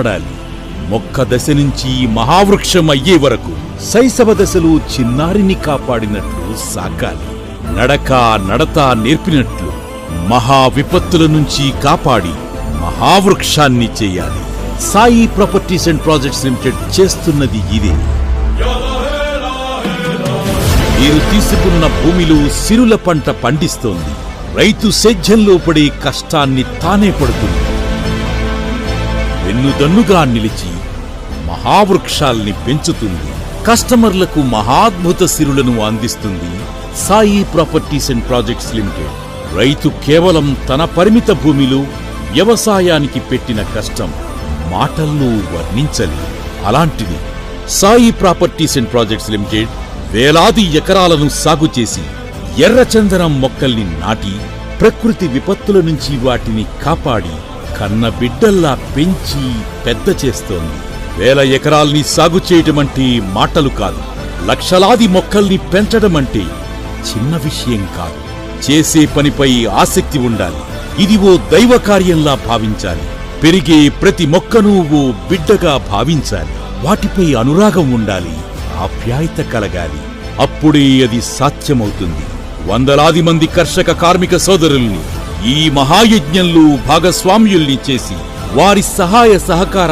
ఆడాలి మొక్క దశ నుంచి మహావృక్షం అయ్యే వరకు శైశవ దశలో చిన్నారిని కాపాడినట్లు సాకాలి నడక నడత నేర్పినట్లు మహా విపత్తుల నుంచి కాపాడి మహావృక్షాన్ని చేయాలి. Sai properties and projects limited చేస్తున్నది ఇదే. మీరు తీసుకున్న భూమిలో సిరుల పంట పండిస్తోంది. రైతు సేద్యంలో పడే కష్టాన్ని తానే పడుతుంది. వెన్నుదన్నుగా నిలిచి మహావృక్షాల్ని పెంచుతుంది. కస్టమర్లకు మహాద్భుత సిరులను అందిస్తుంది Sai properties and projects limited. రైతు కేవలం తన పరిమిత భూమిలో వ్యవసాయానికి పెట్టిన కష్టం మాటల్లో వర్ణించలి అలాంటిది Sai properties and projects limited వేలాది ఎకరాలను సాగు చేసి ఎర్రచందనం మొక్కల్ని నాటి ప్రకృతి విపత్తుల నుంచి వాటిని కాపాడి కన్న బిడ్డల్లా పెంచి పెద్ద చేస్తోంది. వేల ఎకరాల్ని సాగు చేయటమంటే మాటలు కాదు లక్షలాది మొక్కల్ని పెంచడమంటే చిన్న విషయం కాదు. చేసే పనిపై ఆసక్తి ఉండాలి ఇది ఓ దైవ కార్యంలా భావించాలి. పెరిగే ప్రతి మొక్కను ఓ బిడ్డగా భావించాలి వాటిపై అనురాగం ఉండాలి ఆప్యాయత కలగాలి. అప్పుడే అది సాధ్యమవుతుంది. వందలాది మంది కర్షక కార్మిక సోదరుల్ని ఈ మహాయజ్ఞంలో భాగస్వామ్యుల్ని చేసి వారి సహాయ సహకార